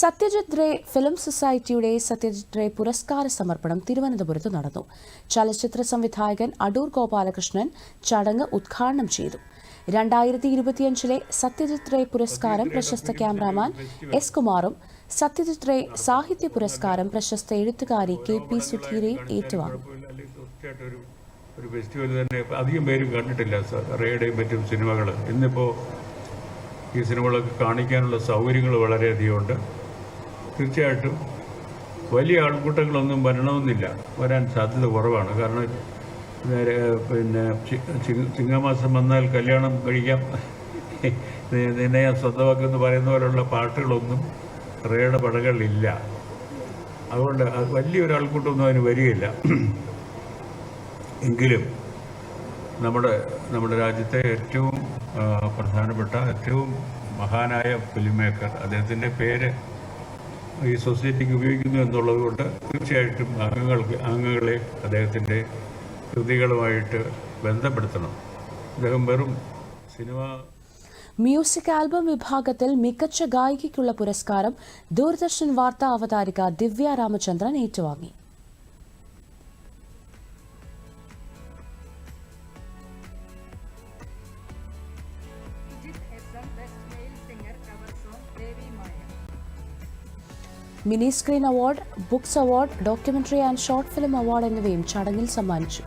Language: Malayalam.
സത്യജിത് റേ ഫിലിം സൊസൈറ്റിയുടെ സത്യജിത് റേ പുരസ്കാര സമർപ്പണം തിരുവനന്തപുരത്ത് നടന്നു. ചലച്ചിത്ര സംവിധായകൻ അടൂർ ഗോപാലകൃഷ്ണൻ ചടങ്ങ് ഉദ്ഘാടനം ചെയ്തു. രണ്ടായിരത്തി ഇരുപത്തിയഞ്ചിലെ സത്യജിത് റേ പുരസ്കാരം പ്രശസ്ത ക്യാമറാമാൻ എസ് കുമാറും സത്യജിത് റേ സാഹിത്യ പുരസ്കാരം പ്രശസ്ത എഴുത്തുകാരി കെ പി സുധീരയും ഏറ്റുവാങ്ങും. ഒരു ഫെസ്റ്റിവൽ തന്നെ. അധികം പേരും കണ്ടിട്ടില്ല റേയുടെയും മറ്റും സിനിമകൾ ഇന്നിപ്പോൾ ഈ സിനിമകളൊക്കെ കാണിക്കാനുള്ള സൗകര്യങ്ങൾ വളരെയധികം ഉണ്ട്. തീർച്ചയായിട്ടും വലിയ ആൾക്കൂട്ടങ്ങളൊന്നും വരണമെന്നില്ല. വരാൻ സാധ്യത കുറവാണ്. കാരണം നേരെ പിന്നെ ചിങ്ങമാസം വന്നാൽ കല്യാണം കഴിക്കാം. നിന്നെ ഞാൻ സ്വന്തമാക്കുമെന്ന് പറയുന്ന പോലുള്ള പാട്ടുകളൊന്നും റേയുടെ പടകളിലില്ല. അതുകൊണ്ട് വലിയൊരാൾക്കൂട്ടമൊന്നും അതിന് വരികയില്ല. എങ്കിലും നമ്മുടെ നമ്മുടെ രാജ്യത്തെ ഏറ്റവും പ്രധാനപ്പെട്ട ഏറ്റവും മഹാനായ ഫിലിം മേക്കർ അദ്ദേഹത്തിന്റെ പേര് ഈ സൊസൈറ്റിക്ക് ഉപയോഗിക്കുന്നു എന്നുള്ളത് കൊണ്ട് തീർച്ചയായിട്ടും അംഗങ്ങൾക്ക് അംഗങ്ങളെ അദ്ദേഹത്തിന്റെ കൃതികളുമായിട്ട് ബന്ധപ്പെടുത്തണം. അദ്ദേഹം വെറും സിനിമ മ്യൂസിക് ആൽബം വിഭാഗത്തിൽ മികച്ച ഗായികയ്ക്കുള്ള പുരസ്കാരം ദൂരദർശൻ വാർത്താ അവതാരിക ദിവ്യ രാമചന്ദ്രൻ ഏറ്റുവാങ്ങി. Mini screen award books award documentary and short film award എന്നിവയും ചടങ്ങിൽ സമ്മാനിച്ചു.